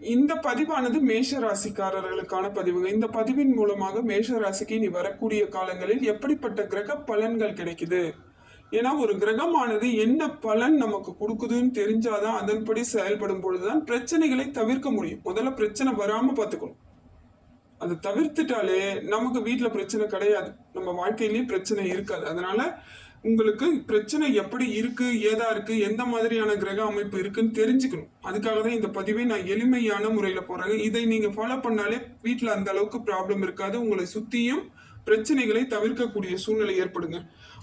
இந்த பதிவானது மேஷ ராசிக்காரர்களுக்கான பதிவுங்க. இந்த பதிவின் மூலமாக மேஷ ராசிக்கு இனி வரக்கூடிய காலங்களில் எப்படிப்பட்ட கிரக பலன்கள் கிடைக்குது? ஏன்னா ஒரு கிரகமானது என்ன பலன் நமக்கு கொடுக்குதுன்னு தெரிஞ்சாதான் அதன்படி செயல்படும் பொழுதுதான் பிரச்சனைகளை தவிர்க்க முடியும். முதல்ல பிரச்சனை வராம பார்த்துக்கணும். அதை தவிர்த்துட்டாலே நமக்கு வீட்டில் பிரச்சனை கிடையாது. நம்ம வாழ்க்கையிலேயே பிரச்சனை இருக்காது. அதனால உங்களுக்கு பிரச்சனை எப்படி இருக்கு ஏதா இருக்கு எந்த மாதிரியான கிரக அமைப்பு இருக்குன்னு தெரிஞ்சுக்கணும். அதுக்காக தான் இந்த பதிவை நான் எளிமையான முறையில் போறாங்க இதை நீங்க ஃபாலோ பண்ணாலே வீட்டில் அந்த அளவுக்கு ப்ராப்ளம் இருக்காது. உங்களை சுத்தியும் பிரச்சனைகளை தவிர்க்கக்கூடிய சூழ்நிலை ஏற்படுங்க.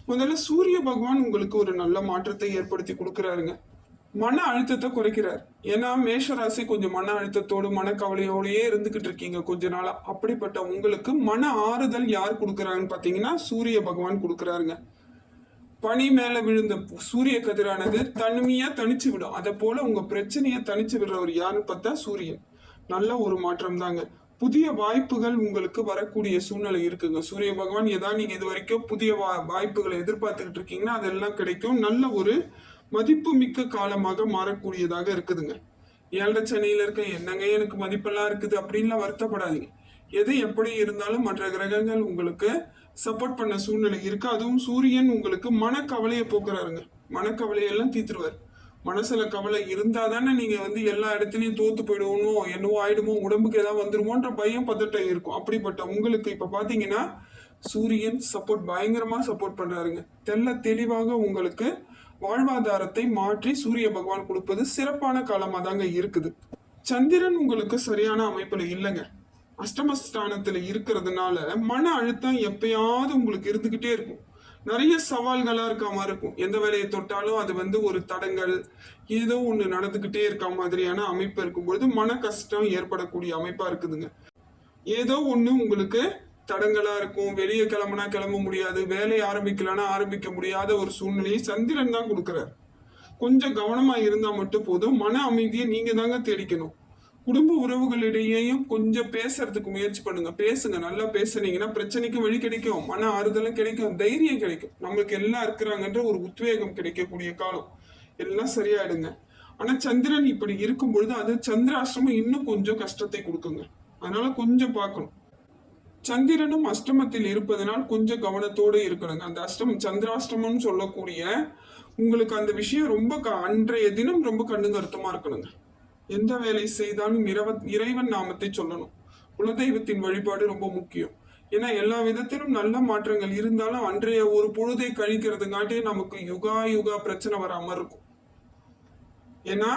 முதல்ல சூரிய பகவான் உங்களுக்கு ஒரு நல்ல மாற்றத்தை ஏற்படுத்தி கொடுக்குறாருங்க. மன அழுத்தத்தை குறைக்கிறார். ஏன்னா மேஷராசி கொஞ்சம் மன அழுத்தத்தோடு மனக்கவலையோடயே இருந்துகிட்டு இருக்கீங்க கொஞ்ச நாளா. அப்படிப்பட்ட உங்களுக்கு மன ஆறுதல் யார் கொடுக்குறாங்கன்னு பார்த்தீங்கன்னா சூரிய பகவான் கொடுக்குறாருங்க. பனி மேல விழுந்த சூரிய கதிரானது தனிமையா தனிச்சு விடும். அதை போல உங்க பிரச்சனையை தனிச்சு விடுறவர் யாருன்னு பார்த்தா சூரியன். நல்ல ஒரு மாற்றம் தாங்க புதிய வாய்ப்புகள் உங்களுக்கு வரக்கூடிய சூழ்நிலை இருக்குங்க. சூரிய பகவான் ஏதாவது நீங்க இது வரைக்கும் புதிய வா- வாய்ப்புகளை எதிர்பார்த்துக்கிட்டு இருக்கீங்கன்னா அதெல்லாம் கிடைக்கும். நல்ல ஒரு மதிப்பு மிக்க காலமாக மாறக்கூடியதாக இருக்குதுங்க. ஏழரை சனியில இருக்க என்னங்க எனக்கு மதிப்பெல்லாம் இருக்குது அப்படின்லாம் வருத்தப்படாதீங்க. எது எப்படி இருந்தாலும் மற்ற கிரகங்கள் உங்களுக்கு சப்போர்ட் பண்ண சூழ்நிலை இருக்கு. அதுவும் சூரியன் உங்களுக்கு மனக்கவலையை போக்குறாருங்க. மனக்கவலையெல்லாம் தீத்துருவார். மனசுல கவலை இருந்தா தானே நீங்க வந்து எல்லா இடத்துலையும் தோத்து போயிடுவோமோ என்னவோ ஆயிடுமோ உடம்புக்கு ஏதாவது வந்துருமோன்ற பயம் பதட்டம் இருக்கும். அப்படிப்பட்ட உங்களுக்கு இப்ப பாத்தீங்கன்னா சூரியன் சப்போர்ட் பயங்கரமா சப்போர்ட் பண்றாருங்க. தெள்ள தெளிவாக உங்களுக்கு வாழ்வாதாரத்தை மாற்றி சூரிய பகவான் கொடுப்பது சிறப்பான காலமாக தாங்க இருக்குது. சந்திரன் உங்களுக்கு சரியான அமைப்பில் இல்லைங்க. அஷ்டமஸ்தானத்தில் இருக்கிறதுனால மன அழுத்தம் எப்பயாவது உங்களுக்கு இருந்துக்கிட்டே இருக்கும். நிறைய சவால்களாக இருக்க மாதிரி இருக்கும். எந்த வேலையை தொட்டாலும் அது வந்து ஒரு தடங்கள் ஏதோ ஒன்று நடந்துக்கிட்டே இருக்க மாதிரியான அமைப்பு இருக்கும்பொழுது மன கஷ்டம் ஏற்படக்கூடிய அமைப்பாக இருக்குதுங்க. ஏதோ ஒன்று உங்களுக்கு தடங்களாக இருக்கும். வெளியே கிளம்புனா கிளம்ப முடியாது. வேலையை ஆரம்பிக்கலன்னா ஆரம்பிக்க முடியாத ஒரு சூழ்நிலையை சந்திரன் தான் கொடுக்குறாரு. கொஞ்சம் கவனமாக இருந்தால் மட்டும் போதும். மன அமைதியை நீங்கள் தாங்க தேடிக்கணும். குடும்ப உறவுகளிடையேயும் கொஞ்சம் பேசுறதுக்கு முயற்சி பண்ணுங்க. பேசுங்க. நல்லா பேசுனீங்கன்னா பிரச்சனைக்கு வழி கிடைக்கும். மன ஆறுதலும் கிடைக்கும். தைரியம் கிடைக்கும். நம்மளுக்கு எல்லாம் இருக்கிறாங்கன்ற ஒரு உத்வேகம் கிடைக்கக்கூடிய காலம். எல்லாம் சரியாயிடுங்க. ஆனா சந்திரன் இப்படி இருக்கும் பொழுது அது சந்திராசிரமம் இன்னும் கொஞ்சம் கஷ்டத்தை கொடுக்குங்க. அதனால கொஞ்சம் பார்க்கணும். சந்திரனும் அஷ்டமத்தில் இருப்பதனால் கொஞ்சம் கவனத்தோடு இருக்கணுங்க. அந்த அஷ்டமம் சந்திராஷ்டமம்னு சொல்லக்கூடிய உங்களுக்கு அந்த விஷயம் ரொம்ப க- அன்றைய தினம் ரொம்ப கண்ணு கருத்துமா இருக்கணுங்க. எந்த வேலை செய்தாலும் இரவ இறைவன் நாமத்தை சொல்லணும். குலதெய்வத்தின் வழிபாடு ரொம்ப முக்கியம். ஏன்னா எல்லா விதத்திலும் நல்ல மாற்றங்கள் இருந்தாலும் அன்றைய ஒரு பொழுதை கழிக்கிறதுங்காட்டே நமக்கு யுகா யுகா பிரச்சனை வராம இருக்கும். ஏன்னா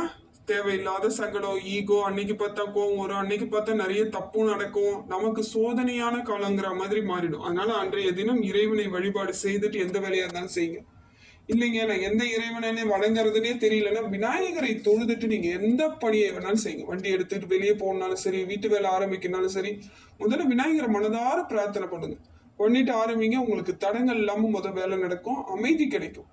தேவையில்லாத சங்கடம் ஈகோ அன்னைக்கு பார்த்தா கோவம் வரும். அன்னைக்கு பார்த்தா நிறைய தப்பும் நடக்கும். நமக்கு சோதனையான காலங்கிற மாதிரி மாறிடும். அதனால அன்றைய தினம் இறைவனை வழிபாடு செய்துட்டு எந்த வேலையா இருந்தாலும் செய்யுங்க. இல்லைங்க நான் எந்த இறைவனே வணங்குறதுனே தெரியலன்னா விநாயகரை தொழுதுட்டு நீங்க எந்த பணியை வேணாலும் செய்யுங்க. வண்டி எடுத்துட்டு வெளியே போனாலும் சரி வீட்டு வேலை ஆரம்பிக்கனாலும் சரி முதல்ல விநாயகரை மனதார பிரார்த்தனை பண்ணுங்க. பண்ணிட்டு ஆரம்பிங்க உங்களுக்கு தடங்கள் இல்லாம முத வேலை நடக்கும் அமைதி கிடைக்கும்.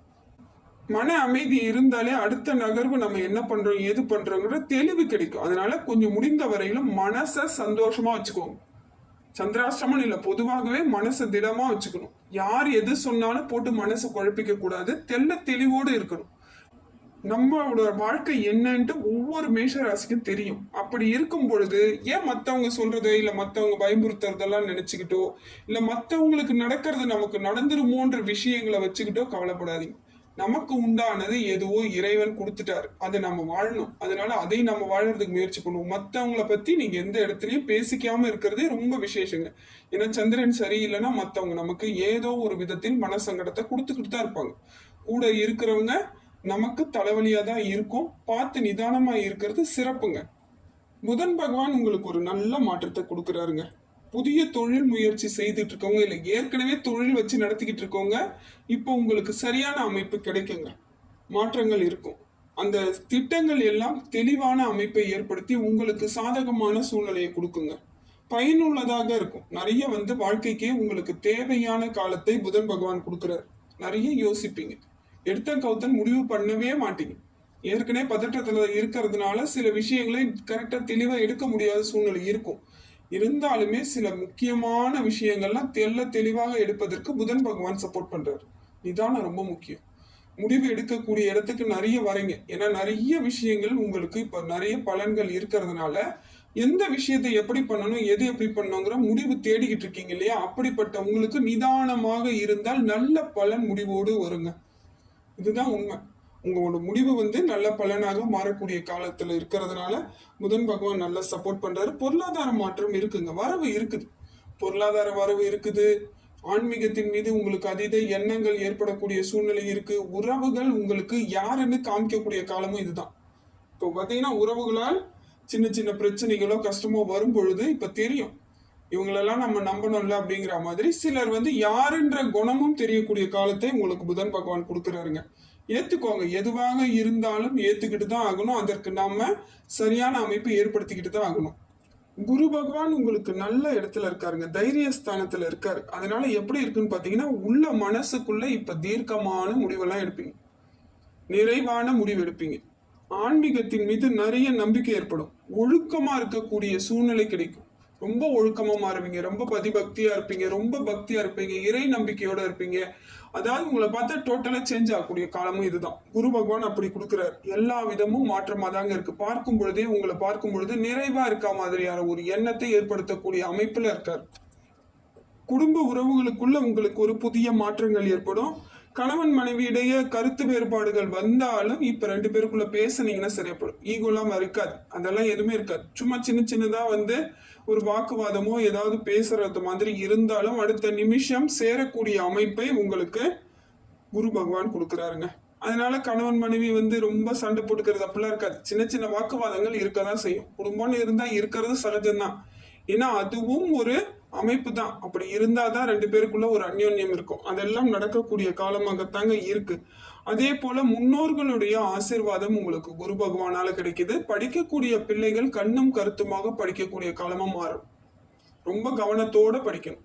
மன அமைதி இருந்தாலே அடுத்த நகர்வு நம்ம என்ன பண்றோம் எது பண்றோங்கிற தெளிவு கிடைக்கும். அதனால கொஞ்சம் முடிந்த வரையிலும் மனசை சந்தோஷமா வச்சுக்கோங்க. சந்திராஷ்டமம் இல்லை பொதுவாகவே மனசை திடமாக வச்சுக்கணும். யார் எது சொன்னாலும் போட்டு மனசை குழப்பிக்க கூடாது. தெல்ல தெளிவோடு இருக்கணும். நம்மளோட வாழ்க்கை என்னன்ட்டு ஒவ்வொரு மேஷ ராசிக்கும் தெரியும். அப்படி இருக்கும் பொழுது ஏன் மற்றவங்க சொல்றதோ இல்லை மற்றவங்க பயமுறுத்துறதெல்லாம் நினைச்சுக்கிட்டோ இல்லை மற்றவங்களுக்கு நடக்கிறது நமக்கு நடந்துருமோன்ற விஷயங்களை வச்சுக்கிட்டோ கவலைப்படாதீங்க. நமக்கு உண்டானது எதுவோ இறைவன் கொடுத்துட்டாரு. அதை நம்ம வாழணும். அதனால அதை நம்ம வாழறதுக்கு முயற்சி பண்ணுவோம். மற்றவங்கள பத்தி நீங்க எந்த இடத்துலயும் பேசிக்காம இருக்கிறதே ரொம்ப விசேஷங்க. ஏன்னா சந்திரன் சரியில்லைன்னா மற்றவங்க நமக்கு ஏதோ ஒரு விதத்தில் மனசங்கடத்தை கொடுத்துக்கிட்டு தான் இருப்பாங்க. கூட இருக்கிறவங்க நமக்கு தலைவலியா தான் இருக்கும். பார்த்து நிதானமா இருக்கிறது சிறப்புங்க. புதன் பகவான் உங்களுக்கு ஒரு நல்ல மாற்றத்தை கொடுக்குறாருங்க. புதிய தொழில் முயற்சி செய்துட்டு இருக்கவங்க இல்லை ஏற்கனவே தொழில் வச்சு நடத்திக்கிட்டு இருக்கவங்க இப்போ உங்களுக்கு சரியான அமைப்பு கிடைக்குங்க. மாற்றங்கள் இருக்கும். அந்த திட்டங்கள் எல்லாம் தெளிவான அமைப்பை ஏற்படுத்தி உங்களுக்கு சாதகமான சூழ்நிலையை கொடுக்குங்க. பயனுள்ளதாக இருக்கும். நிறைய வந்து வாழ்க்கைக்கே உங்களுக்கு தேவையான காலத்தை புதன் பகவான் கொடுக்குறாரு. நிறைய யோசிப்பீங்க. எடுத்த கௌத்தன் முடிவு பண்ணவே மாட்டீங்க. ஏற்கனவே பதற்றத்தில் இருக்கிறதுனால சில விஷயங்களை கரெக்டாக தெளிவாக எடுக்க முடியாத சூழ்நிலை இருக்கும். இருந்தாலுமே சில முக்கியமான விஷயங்கள்லாம் தெல்ல தெளிவாக எடுப்பதற்கு புதன் பகவான் சப்போர்ட் பண்றாரு. நிதானம் ரொம்ப முக்கியம். முடிவு எடுக்கக்கூடிய இடத்துக்கு நிறைய வரீங்க ஏன்னா நிறைய விஷயங்கள் உங்களுக்கு இப்ப நிறைய பலன்கள் இருக்கிறதுனால எந்த விஷயத்தை எப்படி பண்ணணும் எது எப்படி பண்ணணுங்கிற முடிவு தேடிக்கிட்டு இருக்கீங்க இல்லையா? அப்படிப்பட்ட உங்களுக்கு நிதானமாக இருந்தால் நல்ல பலன் முடிவோடு வருங்க. இதுதான் உண்மை. உங்களோட முடிவு வந்து நல்ல பலனாக மாறக்கூடிய காலத்துல இருக்கிறதுனால புதன் பகவான் நல்லா சப்போர்ட் பண்றாரு. பொருளாதார மாற்றம் இருக்குங்க. வரவு இருக்குது. பொருளாதார வரவு இருக்குது. ஆன்மீகத்தின் மீது உங்களுக்கு அதீத எண்ணங்கள் ஏற்படக்கூடிய சூழ்நிலை இருக்கு. உறவுகள் உங்களுக்கு யாருன்னு காமிக்கக்கூடிய காலமும் இதுதான். இப்போ பார்த்தீங்கன்னா உறவுகளால் சின்ன சின்ன பிரச்சனைகளோ கஷ்டமோ வரும் பொழுது இப்ப தெரியும். இவங்களெல்லாம் நம்ம நம்பணும்ல அப்படிங்கிற மாதிரி சிலர் வந்து யாருன்ற குணமும் தெரியக்கூடிய காலத்தை உங்களுக்கு புதன் பகவான் கொடுக்குறாருங்க. ஏற்றுக்கோங்க எதுவாக இருந்தாலும் ஏற்றுக்கிட்டு தான் ஆகணும். அதற்கு நாம் சரியான அமைப்பு ஏற்படுத்திக்கிட்டு தான் ஆகணும். குரு பகவான் உங்களுக்கு நல்ல இடத்துல இருக்காருங்க. தைரியஸ்தானத்தில் இருக்காரு. அதனால எப்படி இருக்குன்னு பார்த்தீங்கன்னா உள்ள மனசுக்குள்ள இப்போ தீர்க்கமான முடிவெல்லாம் எடுப்பீங்க. நிறைவான முடிவு எடுப்பீங்க. ஆன்மீகத்தின் மீது நிறைய நம்பிக்கை ஏற்படும். ஒழுக்கமாக இருக்கக்கூடிய சூழ்நிலை கிடைக்கும். ரொம்ப ஒழுக்கமா மாறுவீங்க. ரொம்ப பதிபக்தியா இருப்பீங்க. ரொம்ப பக்தியா இருப்பீங்க. இறை நம்பிக்கையோட இருப்பீங்க. அதாவது உங்களை பார்த்தா டோட்டலா சேஞ்ச் ஆகக்கூடிய காலமும் இதுதான். குரு பகவான் அப்படி கொடுக்குறாரு. எல்லா விதமும் மாற்றமா தாங்க இருக்கு. பார்க்கும் பொழுதே உங்களை பார்க்கும் பொழுது நிறைவா இருக்க மாதிரியான ஒரு எண்ணத்தை ஏற்படுத்தக்கூடிய அமைப்புல இருக்காரு. குடும்ப உறவுகளுக்குள்ள உங்களுக்கு ஒரு புதிய மாற்றங்கள் ஏற்படும். கணவன் மனைவி இடையே கருத்து வேறுபாடுகள் வந்தாலும் இப்ப ரெண்டு பேருக்குள்ள பேசுனீங்கன்னா சரியாப்படும் ஈகோலாம் இருக்காது. அதெல்லாம் எதுவுமே இருக்காது. சும்மா சின்ன சின்னதா வந்து ஒரு வாக்குவாதமோ ஏதாவது பேசுறது மாதிரி இருந்தாலும் அடுத்த நிமிஷம் சேரக்கூடிய அமைப்பை உங்களுக்கு குரு பகவான் கொடுக்குறாருங்க. அதனால கணவன் மனைவி வந்து ரொம்ப சண்டை போட்டுக்கிறது அப்படிலாம் இருக்காது. சின்ன சின்ன வாக்குவாதங்கள் இருக்கதான் செய்யும். குடும்பம்னு இருந்தா இருக்கிறது சகஜம்தான். ஏன்னா அதுவும் ஒரு அமைப்பு தான். அப்படி இருந்தால் தான் ரெண்டு பேருக்குள்ள ஒரு அந்யோன்யம் இருக்கும். அதெல்லாம் நடக்கக்கூடிய காலமாகத்தாங்க இருக்கு. அதே போல முன்னோர்களுடைய ஆசிர்வாதம் உங்களுக்கு குரு பகவானால கிடைக்குது. படிக்கக்கூடிய பிள்ளைகள் கண்ணும் கருத்துமாக படிக்கக்கூடிய காலமா மாறும். ரொம்ப கவனத்தோட படிக்கணும்.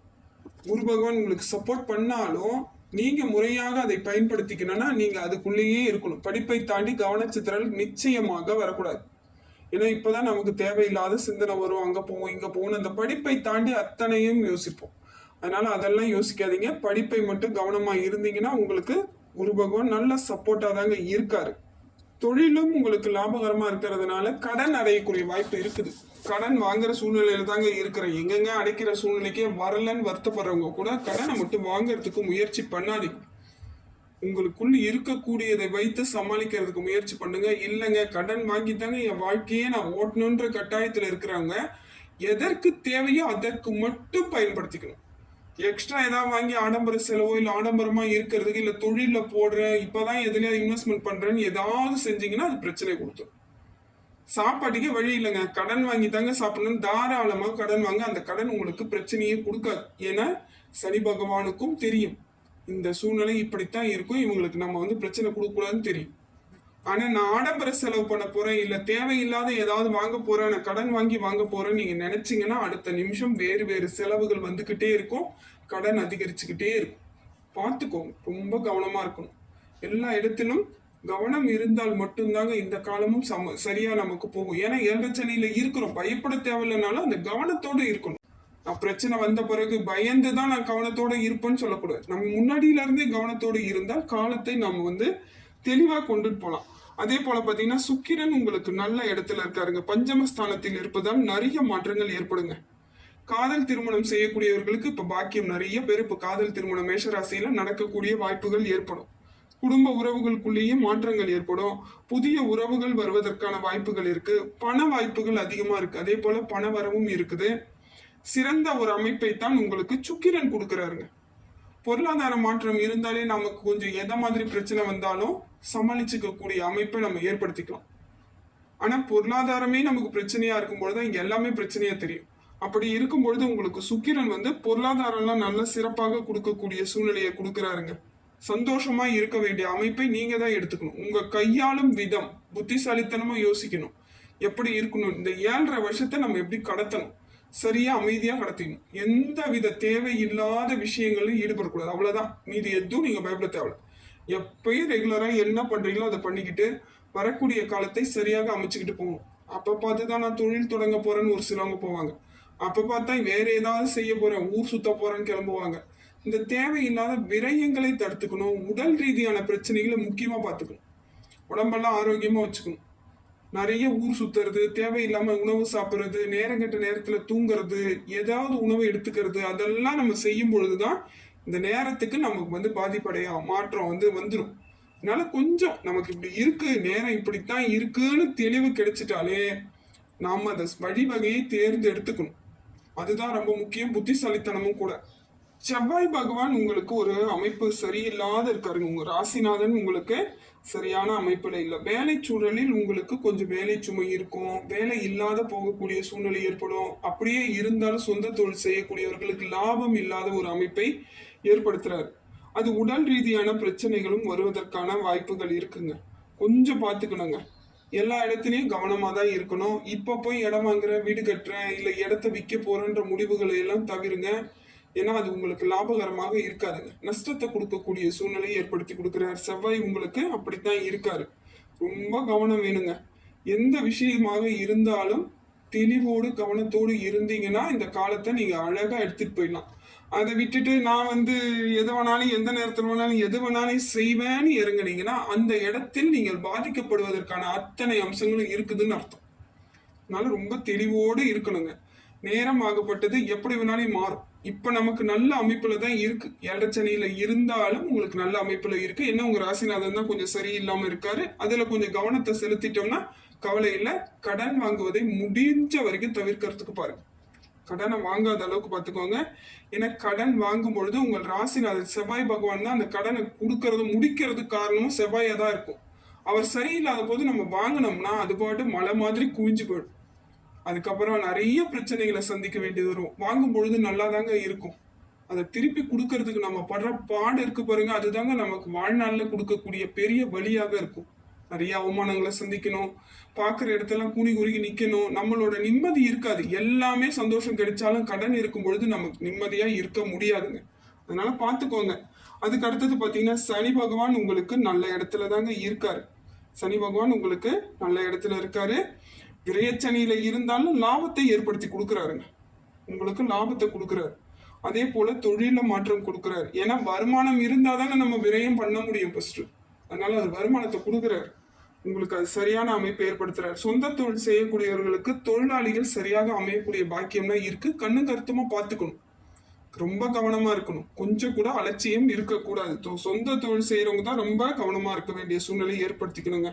குரு பகவான் உங்களுக்கு சப்போர்ட் பண்ணாலும் நீங்க முறையாக அதை பயன்படுத்திக்கணும்னா நீங்க அதுக்குள்ளேயே இருக்கணும். படிப்பை தாண்டி கவனச்சித்திரல் நிச்சயமாக வரக்கூடாது. ஏன்னா இப்போதான் நமக்கு தேவையில்லாத சிந்தனை வரும். அங்கே போவோம் இங்கே போகணும் அந்த படிப்பை தாண்டி அத்தனையும் யோசிப்போம். அதனால அதெல்லாம் யோசிக்காதீங்க. படிப்பை மட்டும் கவனமாக இருந்தீங்கன்னா உங்களுக்கு குரு பகவான் நல்ல சப்போர்ட்டாக தாங்க இருக்காரு. தொழிலும் உங்களுக்கு லாபகரமாக இருக்கிறதுனால கடன் அடையக்கூடிய வாய்ப்பு இருக்குது. கடன் வாங்குற சூழ்நிலையில தாங்க இருக்கிற எங்கெங்க அடைக்கிற சூழ்நிலைக்கே வரலன்னு வருத்தப்படுறவங்க கூட கடனை மட்டும் வாங்குறதுக்கு முயற்சி பண்ணாதீங்க. உங்களுக்குள்ள இருக்கக்கூடியதை வைத்து சமாளிக்கிறதுக்கு முயற்சி பண்ணுங்க. இல்லைங்க கடன் வாங்கி தாங்க என் வாழ்க்கையே நான் ஓட்டணுன்ற கட்டாயத்தில் இருக்கிறாங்க எதற்கு தேவையோ அதற்கு மட்டும் பயன்படுத்திக்கணும். எக்ஸ்ட்ரா ஏதாவது வாங்கி ஆடம்பர செலவோ இல்லை ஆடம்பரமா இருக்கிறதுக்கு இல்லை தொழிலில் போடுறேன் இப்போதான் எதுலையாவது இன்வெஸ்ட்மெண்ட் பண்றேன்னு ஏதாவது செஞ்சீங்கன்னா அது பிரச்சனை கொடுத்துரும். சாப்பாட்டுக்கே வழி இல்லைங்க. கடன் வாங்கி தாங்க சாப்பிடணும். தாராளமாக கடன் வாங்க. அந்த கடன் உங்களுக்கு பிரச்சனையே கொடுக்காது. ஏன்னா சனி பகவானுக்கும் தெரியும். இந்த சூழ்நிலை இப்படித்தான் இருக்கும். இவங்களுக்கு நம்ம வந்து பிரச்சனை கொடுக்கக்கூடாதுன்னு தெரியும். ஆனால் நான் ஆடம்பர செலவு பண்ண போகிறேன் இல்லை தேவையில்லாத ஏதாவது வாங்க போகிறேன் நான் கடன் வாங்கி வாங்க போகிறேன் நீங்கள் நினச்சிங்கன்னா அடுத்த நிமிஷம் வேறு வேறு செலவுகள் வந்துக்கிட்டே இருக்கும். கடன் அதிகரிச்சுக்கிட்டே இருக்கும். பார்த்துக்கோங்க. ரொம்ப கவனமாக இருக்கணும். எல்லா இடத்திலும் கவனம் இருந்தால் மட்டும்தாங்க இந்த காலமும் சம சரியாக நமக்கு போகும். ஏன்னா ஏழச்சனையில இருக்கிறோம். பயப்பட தேவையில்லைனாலும் அந்த கவனத்தோடு இருக்கணும். பிரச்சனை வந்த பிறகு பயந்து தான் நான் கவனத்தோட இருப்பேன்னு சொல்லக்கூடாது. நம்ம முன்னாடியில இருந்தே கவனத்தோடு இருந்தால் காலத்தை நம்ம வந்து தெளிவா கொண்டுட்டு போகலாம் அதே போல பாத்தீங்கன்னா சுக்கிரன் உங்களுக்கு நல்ல இடத்துல இருக்காருங்க. பஞ்சமஸ்தானத்தில் இருப்பதால் நிறைய மாற்றங்கள் ஏற்படுங்க. காதல் திருமணம் செய்யக்கூடியவர்களுக்கு இப்ப பாக்கியம் நிறைய பேர் இப்ப காதல் திருமணம் மேஷராசியில நடக்கக்கூடிய வாய்ப்புகள் ஏற்படும். குடும்ப உறவுகளுக்குள்ளேயே மாற்றங்கள் ஏற்படும். புதிய உறவுகள் வருவதற்கான வாய்ப்புகள் இருக்கு. பண வாய்ப்புகள் அதிகமா இருக்கு. அதே போல பண வரவும் இருக்குது. சிறந்த ஒரு அமைப்பை தான் உங்களுக்கு சுக்கிரன் கொடுக்குறாருங்க. பொருளாதார மாற்றம் இருந்தாலே நமக்கு கொஞ்சம் எந்த மாதிரி பிரச்சனை வந்தாலும் சமாளிச்சுக்கக்கூடிய அமைப்பை நம்ம ஏற்படுத்திக்கலாம். ஆனால் பொருளாதாரமே நமக்கு பிரச்சனையாக இருக்கும்பொழுது தான் இங்கே எல்லாமே பிரச்சனையாக தெரியும். அப்படி இருக்கும்பொழுது உங்களுக்கு சுக்கிரன் வந்து பொருளாதாரம்லாம் நல்ல சிறப்பாக கொடுக்கக்கூடிய சூழ்நிலையை கொடுக்குறாருங்க. சந்தோஷமா இருக்க வேண்டிய அமைப்பை நீங்க தான் எடுத்துக்கணும். உங்க கையாளும் விதம் புத்திசாலித்தனமா யோசிக்கணும். எப்படி இருக்கணும்? இந்த ஏழரை வருஷத்தை நம்ம எப்படி கடத்தணும்? சரியா அமைதியா கடத்திடணும் எந்த வித தேவையில்லாத விஷயங்களும் ஈடுபடக்கூடாது. அவ்வளவுதான். மீதி எதுவும் நீங்க பயப்பட தேவையில்ல. எப்பயும் ரெகுலரா என்ன பண்றீங்களோ அதை பண்ணிக்கிட்டு வரக்கூடிய காலத்தை சரியாக அமைச்சுக்கிட்டு போகணும். அப்ப பார்த்து தான் நான் தொழில் தொடங்க போறேன்னு ஒரு சிலவங்க போவாங்க. அப்ப பார்த்தா வேற ஏதாவது செய்ய போறேன் ஊர் சுத்த போறேன்னு கிளம்புவாங்க. இந்த தேவையில்லாத விரயங்களை தடுத்துக்கணும். உடல் ரீதியான பிரச்சனைகளை முக்கியமா பார்த்துக்கணும். உடம்பெல்லாம் ஆரோக்கியமா வச்சுக்கணும். நிறைய ஊர் சுத்துறது தேவையில்லாம உணவு சாப்பிட்றது நேரங்கெட்ட நேரத்துல தூங்குறது ஏதாவது உணவு எடுத்துக்கிறது அதெல்லாம் நம்ம செய்யும் பொழுதுதான் இந்த நேரத்துக்கு நமக்கு வந்து பாதிப்படைய மாற்றம் வந்து வந்துடும் அதனால கொஞ்சம் நமக்கு இப்படி இருக்கு நேரம் இப்படித்தான் இருக்குன்னு தெளிவு கிடைச்சிட்டாலே நாம அதை வழிவகையை தேர்ந்தெடுத்துக்கணும். அதுதான் ரொம்ப முக்கியம் புத்திசாலித்தனமும் கூட. செவ்வாய் பகவான் உங்களுக்கு ஒரு அமைப்பு சரியில்லாத இருக்காருங்க. உங்க ராசிநாதன் உங்களுக்கு சரியான அமைப்புல இல்லை. வேலை சூழலில் உங்களுக்கு கொஞ்சம் வேலை சுமை இருக்கும். வேலை இல்லாத போகக்கூடிய சூழ்நிலை ஏற்படும். அப்படியே இருந்தாலும் சொந்த தொழில் செய்யக்கூடியவர்களுக்கு லாபம் இல்லாத ஒரு அமைப்பை ஏற்படுத்துறாரு. அது உடல் ரீதியான பிரச்சனைகளும் வருவதற்கான வாய்ப்புகள் இருக்குங்க. கொஞ்சம் பார்த்துக்கணுங்க. எல்லா இடத்துலையும் கவனமாக தான் இருக்கணும். இப்போ போய் இடம் வாங்குறேன் வீடு கட்டுறேன் இல்லை இடத்த விற்க போகிறேன்ற முடிவுகளை எல்லாம் தவிருங்க. ஏன்னா அது உங்களுக்கு லாபகரமாக இருக்காதுங்க நஷ்டத்தை கொடுக்கக்கூடிய சூழ்நிலையை ஏற்படுத்தி கொடுக்குறார். செவ்வாய் உங்களுக்கு அப்படித்தான் இருக்காரு. ரொம்ப கவனம் வேணுங்க. எந்த விஷயமாக இருந்தாலும் தெளிவோடு கவனத்தோடு இருந்தீங்கன்னா இந்த காலத்தை நீங்க அழகா எடுத்துட்டு போயிடலாம். அதை விட்டுட்டு நான் வந்து எது வேணாலும் எந்த நேரத்தில் வேணாலும் எது வேணாலும் செய்வேன்னு இறங்குனீங்கன்னா அந்த இடத்தில் நீங்கள் பாதிக்கப்படுவதற்கான அத்தனை அம்சங்களும் இருக்குதுன்னு அர்த்தம். அதனால ரொம்ப தெளிவோடு இருக்கணுங்க. நேரம் ஆகப்பட்டது. எப்படி வேணாலும் மாறும். இப்ப நமக்கு நல்ல அமைப்புல தான் இருக்கு. ஏழச்சனையில இருந்தாலும் உங்களுக்கு நல்ல அமைப்புல இருக்கு. என்ன உங்க ராசிநாதன் தான் கொஞ்சம் சரியில்லாம இருக்காரு. அதுல கொஞ்சம் கவனத்தை செலுத்திட்டோம்னா கவலை கடன் வாங்குவதை முடிஞ்ச வரைக்கும் தவிர்க்கிறதுக்கு பாருங்க. கடனை வாங்காத அளவுக்கு பார்த்துக்கோங்க ஏன்னா கடன் வாங்கும் பொழுது உங்கள் ராசிநாதன் செவ்வாய் பகவான் தான் அந்த கடனை கொடுக்கறது முடிக்கிறதுக்கு காரணமும் செவ்வாயா தான் இருக்கும். அவர் சரியில்லாத போது நம்ம வாங்கினோம்னா அது பாட்டு மலை மாதிரி குவிஞ்சு போயிடும். அதுக்கப்புறம் நிறைய பிரச்சனைகளை சந்திக்க வேண்டியது வரும். வாங்கும் பொழுது நல்லா தாங்க இருக்கும். அதை திருப்பி கொடுக்கறதுக்கு நம்ம படுற பாடு இருக்கு பாருங்க. அதுதாங்க நமக்கு வாழ்நாளில் கொடுக்கக்கூடிய பெரிய வழியாக இருக்கும். நிறைய அவமானங்களை சந்திக்கணும். பார்க்குற இடத்தெல்லாம் கூனி குறுகி நிற்கணும் நம்மளோட நிம்மதி இருக்காது. எல்லாமே சந்தோஷம் கிடைச்சாலும் கடன் இருக்கும் பொழுது நமக்கு நிம்மதியாக இருக்க முடியாதுங்க. அதனால பார்த்துக்கோங்க. அதுக்கு அடுத்தது பார்த்தீங்கன்னா சனி பகவான் உங்களுக்கு நல்ல இடத்துல தாங்க இருக்காரு. சனி பகவான் உங்களுக்கு நல்ல இடத்துல இருக்காரு. விரயச்சனியில இருந்தாலும் லாபத்தை ஏற்படுத்தி கொடுக்குறாருங்க. உங்களுக்கு லாபத்தை கொடுக்குறாரு. அதே போல தொழில மாற்றம் கொடுக்குறாரு. ஏன்னா வருமானம் இருந்தால் தானே நம்ம விரயம் பண்ண முடியும் ஃபர்ஸ்ட் அதனால அது வருமானத்தை கொடுக்குறாரு. உங்களுக்கு அது சரியான அமைப்பை ஏற்படுத்துறாரு. சொந்த தொழில் செய்யக்கூடியவர்களுக்கு தொழிலாளிகள் சரியாக அமையக்கூடிய பாக்கியம்லாம் இருக்கு. கண்ணு கருத்துமா பார்த்துக்கணும். ரொம்ப கவனமா இருக்கணும். கொஞ்சம் கூட அலட்சியம் இருக்கக்கூடாது. சொந்த தொழில் செய்யறவங்க தான் ரொம்ப கவனமா இருக்க வேண்டிய சூழ்நிலையை ஏற்படுத்திக்கணுங்க.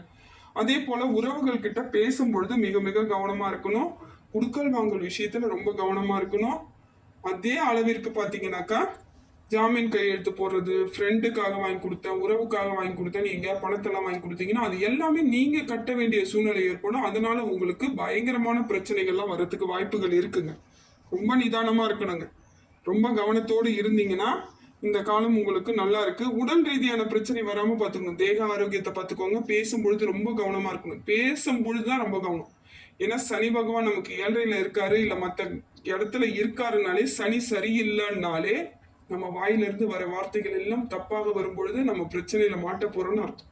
அதே போல உறவுகள் கிட்ட பேசும்பொழுது மிக மிக கவனமா இருக்கணும். குடுக்கல் வாங்கல் விஷயத்துல ரொம்ப கவனமா இருக்கணும். அதே அளவிற்கு பாத்தீங்கன்னாக்கா ஜாமீன் கையெழுத்து போடுறது ஃப்ரெண்டுக்காக வாங்கி கொடுத்தேன் உறவுக்காக வாங்கி கொடுத்தேன் நீங்க பணத்தெல்லாம் வாங்கி கொடுத்தீங்கன்னா அது எல்லாமே நீங்க கட்ட வேண்டிய சூழ்நிலை ஏற்படும். அதனால உங்களுக்கு பயங்கரமான பிரச்சனைகள்லாம் வர்றதுக்கு வாய்ப்புகள் இருக்குங்க. ரொம்ப நிதானமா இருக்கணுங்க. ரொம்ப கவனத்தோடு இருந்தீங்கன்னா இந்த காலம் உங்களுக்கு நல்லா இருக்கு. உடல் ரீதியான பிரச்சனை வராம பாத்துக்கணும் தேக ஆரோக்கியத்தை பார்த்துக்கோங்க. பேசும்பொழுது ரொம்ப கவனமா இருக்கணும். பேசும்பொழுது தான் ரொம்ப கவனம். ஏன்னா சனி பகவான் நமக்கு ஏழரையில இருக்காரு. இல்ல மத்த இடத்துல இருக்காருனாலே சனி சரியில்லைன்னாலே நம்ம வாயிலிருந்து வர வார்த்தைகள் எல்லாம் தப்பாக வரும்பொழுது நம்ம பிரச்சனையில மாட்ட போறோம்னு அர்த்தம்.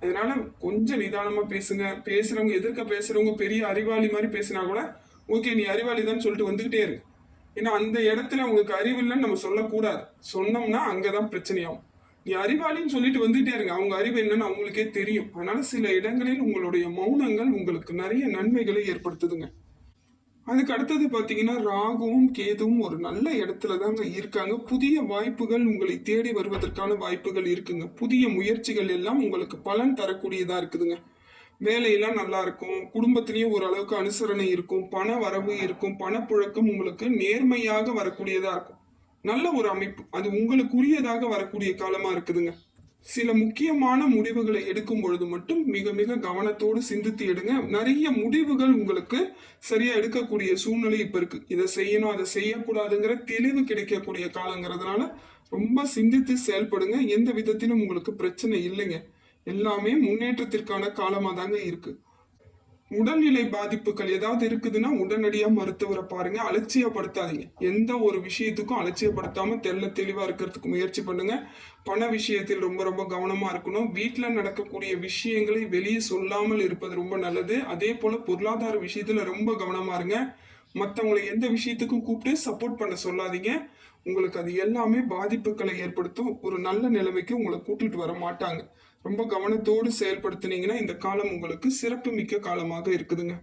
அதனால கொஞ்சம் நிதானமா பேசுங்க. பேசுறவங்க எதிர்க்க பேசுறவங்க பெரிய அறிவாளி மாதிரி பேசினா கூட ஓகே நீ அறிவாளி தான் சொல்லிட்டு வந்துகிட்டே இருக்கு ஏன்னா அந்த இடத்துல உங்களுக்கு அறிவு இல்லைன்னு நம்ம சொல்லக்கூடாது. சொன்னோம்னா அங்கே தான் பிரச்சனையாகும். நீ அறிவாளின்னு சொல்லிட்டு வந்துட்டே இருங்க. அவங்க அறிவு என்னன்னு அவங்களுக்கே தெரியும். அதனால சில இடங்களில் உங்களுடைய மௌனங்கள் உங்களுக்கு நிறைய நன்மைகளை ஏற்படுத்துதுங்க. அதுக்கு அடுத்தது பார்த்தீங்கன்னா ராகுவும் கேதுவும் ஒரு நல்ல இடத்துல தாங்க இருக்காங்க. புதிய வாய்ப்புகள் உங்களை தேடி வருவதற்கான வாய்ப்புகள் இருக்குங்க. புதிய முயற்சிகள் எல்லாம் உங்களுக்கு பலன் தரக்கூடியதாக இருக்குதுங்க. வேலையெல்லாம் நல்லா இருக்கும். குடும்பத்திலையும் ஓரளவுக்கு அனுசரணை இருக்கும். பண வரவு இருக்கும். பணப்புழக்கம் உங்களுக்கு நேர்மையாக வரக்கூடியதா இருக்கும். நல்ல ஒரு அமைப்பு. அது உங்களுக்குரியதாக வரக்கூடிய காலமா இருக்குதுங்க. சில முக்கியமான முடிவுகளை எடுக்கும் பொழுது மட்டும் மிக மிக கவனத்தோடு சிந்தித்து எடுங்க. நிறைய முடிவுகள் உங்களுக்கு சரியா எடுக்கக்கூடிய சூழ்நிலை இப்ப இருக்கு. இதை செய்யணும் அதை செய்யக்கூடாதுங்கிற தெளிவு கிடைக்கக்கூடிய காலங்கிறதுனால ரொம்ப சிந்தித்து செயல்படுங்க. எந்த விதத்திலும் உங்களுக்கு பிரச்சனை இல்லைங்க. எல்லாமே முன்னேற்றத்திற்கான காலமாக தாங்க இருக்கு உடல்நிலை பாதிப்புகள் ஏதாவது இருக்குதுன்னா உடனடியா மருத்துவரை பாருங்க. அலட்சியப்படுத்தாதீங்க. எந்த ஒரு விஷயத்துக்கும் அலட்சியப்படுத்தாம தெள்ள தெளிவா இருக்கிறதுக்கு முயற்சி பண்ணுங்க. பண விஷயத்தில் ரொம்ப ரொம்ப கவனமா இருக்கணும். வீட்டில் நடக்கக்கூடிய விஷயங்களை வெளியே சொல்லாமல் இருப்பது ரொம்ப நல்லது. அதே போல பொருளாதார விஷயத்துல ரொம்ப கவனமா இருங்க. மற்றவங்களை எந்த விஷயத்துக்கும் கூப்பிட்டு சப்போர்ட் பண்ண சொல்லாதீங்க. உங்களுக்கு அது எல்லாமே பாதிப்புகளை ஏற்படுத்தும். ஒரு நல்ல நிலைமைக்கு உங்களை கூட்டிட்டு வர மாட்டாங்க. ரொம்ப கவனத்தோடு செயல்படுத்தினீங்கன்னா இந்த காலம் உங்களுக்கு சிறப்பு மிக்க காலமாக இருக்குதுங்க.